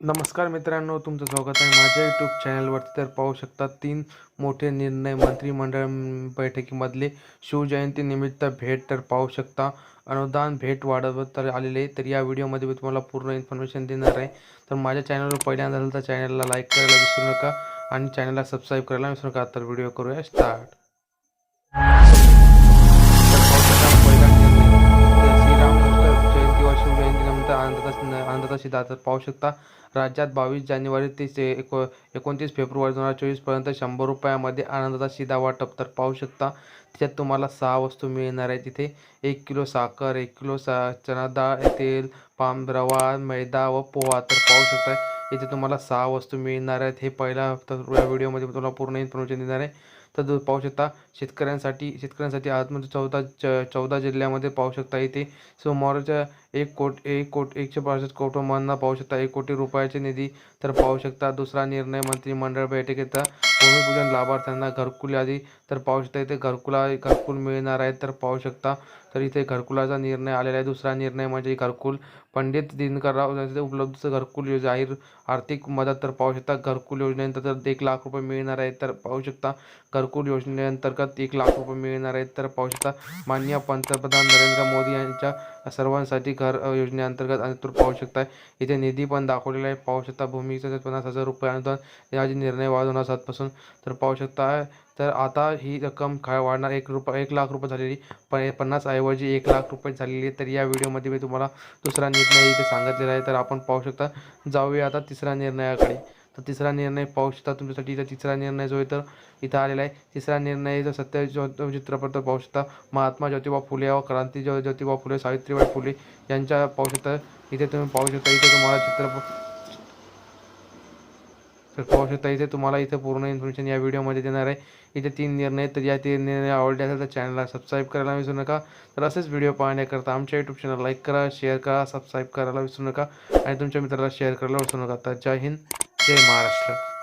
नमस्कार मित्रांनो तुमचं स्वागत आहे माझ्या यूट्यूब चॅनलवरती तर पाहू शकता तीन मोठे निर्णय मंत्रिमंडळ बैठकीमधले शिवजयंतीनिमित्त भेट. तर पाहू शकता अनुदान भेट वाढवत तर आलेले तर या व्हिडिओमध्ये मी तुम्हाला पूर्ण इन्फॉर्मेशन देणार आहे. तर माझ्या चॅनलवर पहिल्यांदा झालं तर चॅनलला लाईक करायला विसरू नका आणि चॅनलला सबस्क्राईब करायला विसरू नका. तर व्हिडिओ करूया स्टार्ट आनंदाचा आनंदाचा तर पाहू शकता. राज्यात बावीस जानेवारी ते एको एकोणतीस फेब्रुवारी दोन हजार चोवीसपर्यंत शंभर रुपयामध्ये आनंदाचा शिदा वाटप तर पाहू शकता. त्याच्यात तुम्हाला सहा वस्तू मिळणार आहे तिथे एक किलो साखर एक किलो सा चना डाळ तेल पाम रवा मैदा व पोहा तर पाहू शकता. इथे तुम्हाला सहा वस्तू मिळणार आहेत. हे पहिला तर व्हिडिओमध्ये तुम्हाला पूर्ण इन्फॉर्मेशन देणार आहे. तर पाहू शकता शेतकऱ्यांसाठी शेतकऱ्यांसाठी आजमध्ये म्हणजे चौदा च चौदा जिल्ह्यामध्ये पाहू शकता इथे. सोमवारच्या एक कोट एक कोट एकशे पासष्ट कुटुंबांना पाहू शकता एक कोटी रुपयाचे निधी तर पाहू शकता. दुसरा निर्णय मंत्रिमंडळ बैठकीचा भूमिपूजन लाभार्थ्यांना घरकुल यादी तर पाहू शकता इथे घरकुला घरकुल मिळणार आहे तर पाहू शकता. तर इथे घरकुलाचा निर्णय आलेला आहे. दुसरा निर्णय म्हणजे घरकुल. पंडित दिनकरराव यांचे उपलब्ध घरकुल योजना जाहीर आर्थिक मदत तर पाहू शकता. घरकुल योजनेनंतर एक लाख रुपये मिळणार आहेत तर पाहू शकता. घरकुल योजनेअंतर्गत एक लाख रुपये मिळणार आहेत. तर पाहू शकता माननीय पंतप्रधान नरेंद्र मोदी यांच्या सर्वांसाठी घर योजनेअंतर्गत आणि पाहू शकता इथे निधी पण दाखवलेला आहे. पाहू शकता भूमीचं पन्नास हजार रुपये अनुदान याचे निर्णय वाद होणार सातपासून तर पाहू शकता तर आता ही रक्कम खा वाढणार? एक रुपये एक लाख रुपये झालेली पण पन्नास ऐवजी एक लाख रुपये झालेली तर या व्हिडिओमध्ये मी तुम्हाला दुसरा निर्णय इथे सांगितलेला आहे. तर आपण पाहू शकता जाऊया आता तिसऱ्या निर्णयाकडे. तर तिसरा निर्णय पाहू शकता तुमच्यासाठी. इथं तिसरा निर्णय जो आहे तर इथं आलेला आहे. तिसरा निर्णय जो सत्य चित्रपट पाहू शकता. महात्मा ज्योतिबा फुले व क्रांती ज्यो ज्योतिबा फुले सावित्रीबाई फुले यांच्या पाहू शकता. इथे तुम्ही पाहू शकता इथे तुम्हाला चित्रपट तर पाहू शकता इथे तुम्हाला इथे पूर्ण इन्फॉर्मेशन या व्हिडिओमध्ये देणार आहे. इथे तीन निर्णय तर या तीन निर्णय आवडले असेल तर चॅनलला सबस्क्राईब करायला विसरू नका. तर असेच व्हिडिओ पाहण्याकरता आमच्या यूट्यूब चॅनल लाईक करा शेअर करा सबस्क्राईब करायला विसरू नका. आणि तुमच्या मित्राला शेअर करायला विसरू नका. तर जय हिंद. जय महाराष्ट्र.